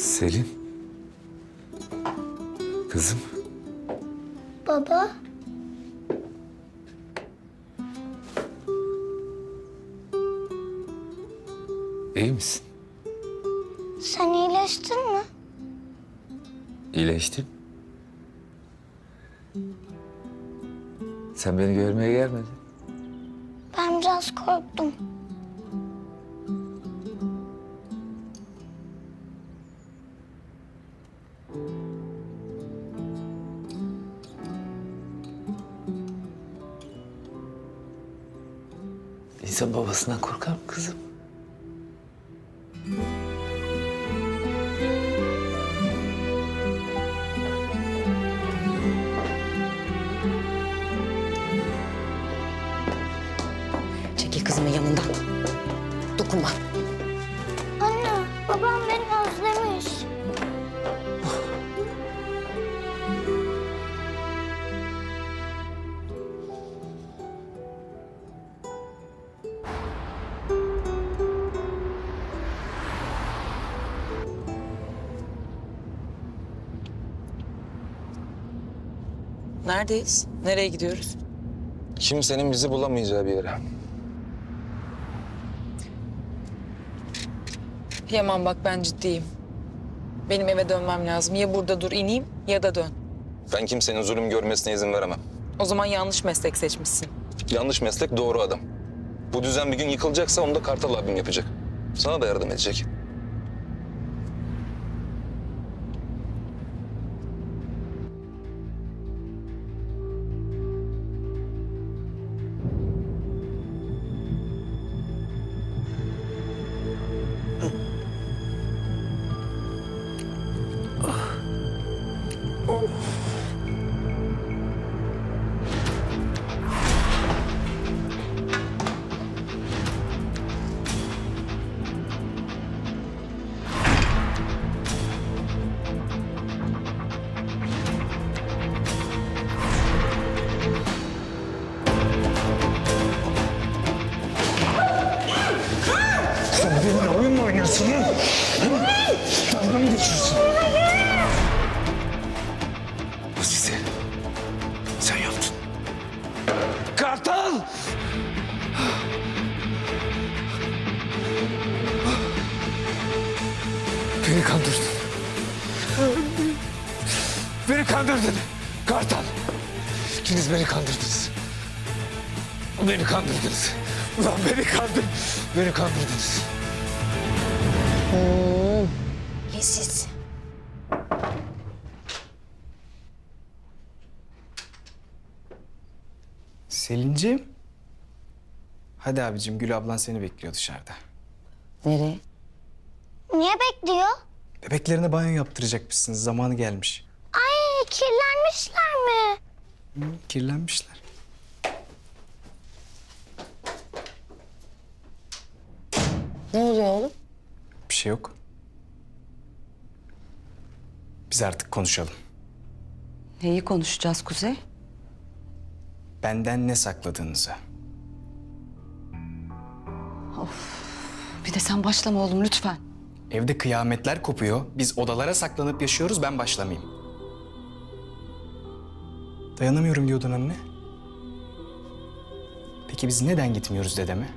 Selin. Kızım. Baba, iyi misin? sen iyileştin mi? İyileştin. Sen beni görmeye gelmedin. Ben biraz korktum. İnsan babasından korkar mı kızım? Çekil kızımın yanından. Dokunma. Anne, babam beni Neredeyiz? Nereye gidiyoruz? Kimsenin bizi bulamayacağı bir yere. Yaman bak ben ciddiyim. Benim eve dönmem lazım. Ya burada dur ineyim ya da dön. Ben kimsenin zulüm görmesine izin veremem. O zaman yanlış meslek seçmişsin. Yanlış meslek doğru adam. Bu düzen bir gün yıkılacaksa onu da Kartal abim yapacak. Sana da yardım edecek. Bu size. Sen yaptın. Kartal! Beni kandırdın. Beni kandırdın. Kartal. İkiniz beni kandırdınız. Beni kandırdınız. Ulan beni kandır. Beni kandırdınız. Leziz. Selin'ciğim. Hadi abicim Gül ablan seni bekliyor dışarıda. Nereye? Niye bekliyor? Bebeklerine banyo yaptıracakmışsınız. Zamanı gelmiş. Ay, kirlenmişler mi? Hı, kirlenmişler. Ne oluyor oğlum? Bir şey yok. Biz artık konuşalım. Neyi konuşacağız Kuzey? Benden ne sakladığınızı. Bir de sen başlama oğlum lütfen. Evde kıyametler kopuyor. Biz odalara saklanıp yaşıyoruz. Ben başlamayayım. Dayanamıyorum diyordun anne. Peki biz neden gitmiyoruz dedeme?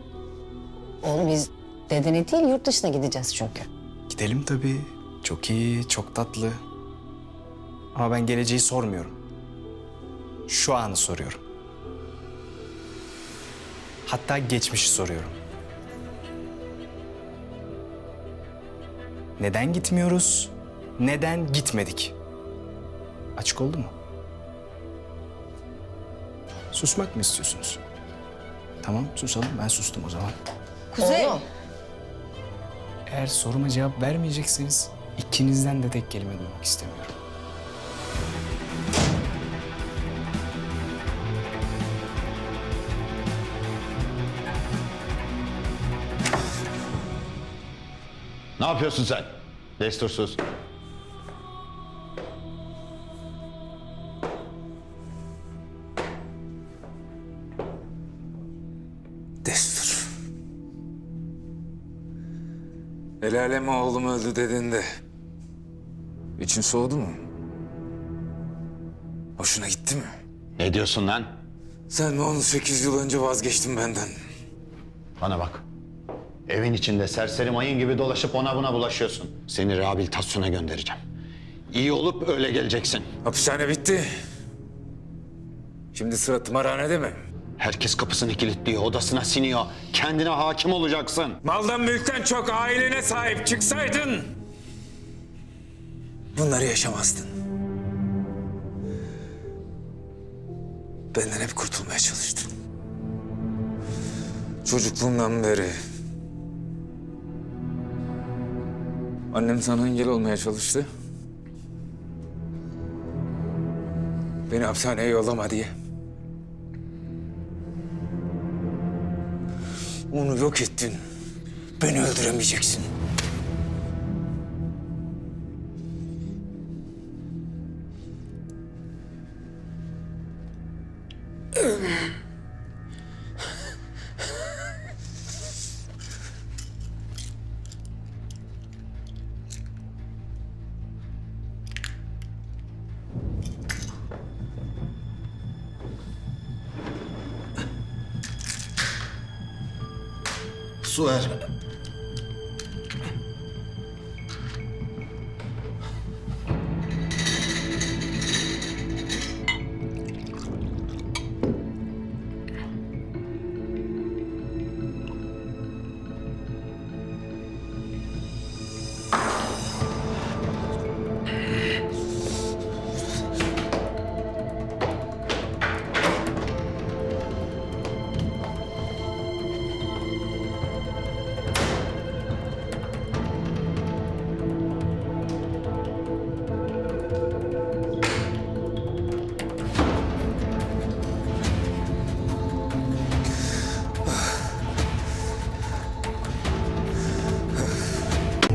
Oğlum biz dedene değil yurt dışına gideceğiz çünkü. Gidelim tabii. Çok iyi, çok tatlı. Ama ben geleceği sormuyorum. Şu anı soruyorum. Hatta geçmişi soruyorum. Neden gitmiyoruz? Neden gitmedik? Açık oldu mu? Susmak mı istiyorsunuz? Tamam susalım. Ben sustum o zaman. Kuzey. Oğlum. Eğer soruma cevap vermeyecekseniz ikinizden de tek kelime duymak istemiyorum. Ne yapıyorsun sen? Destursuz. El aleme oğlum öldü dedin de İçin soğudu mu? Hoşuna gitti mi? Ne diyorsun lan? Sen mi 18 yıl önce vazgeçtin benden? Bana bak. Evin içinde serseri mayın gibi dolaşıp ona buna bulaşıyorsun. Seni rehabilitasyona göndereceğim. İyi olup öyle geleceksin. Hapishane bitti. Şimdi sıra tımarhanede mi? Herkes kapısını kilitliyor, odasına siniyor. Kendine hakim olacaksın. Maldan mülkten çok ailene sahip çıksaydın... Bunları yaşamazdın. Benden hep kurtulmaya çalıştın. Çocukluğumdan beri... Annem sana engel olmaya çalıştı. Beni hapishaneye yollama diye. Onu yok ettin. Beni öldüremeyeceksin. Su ver.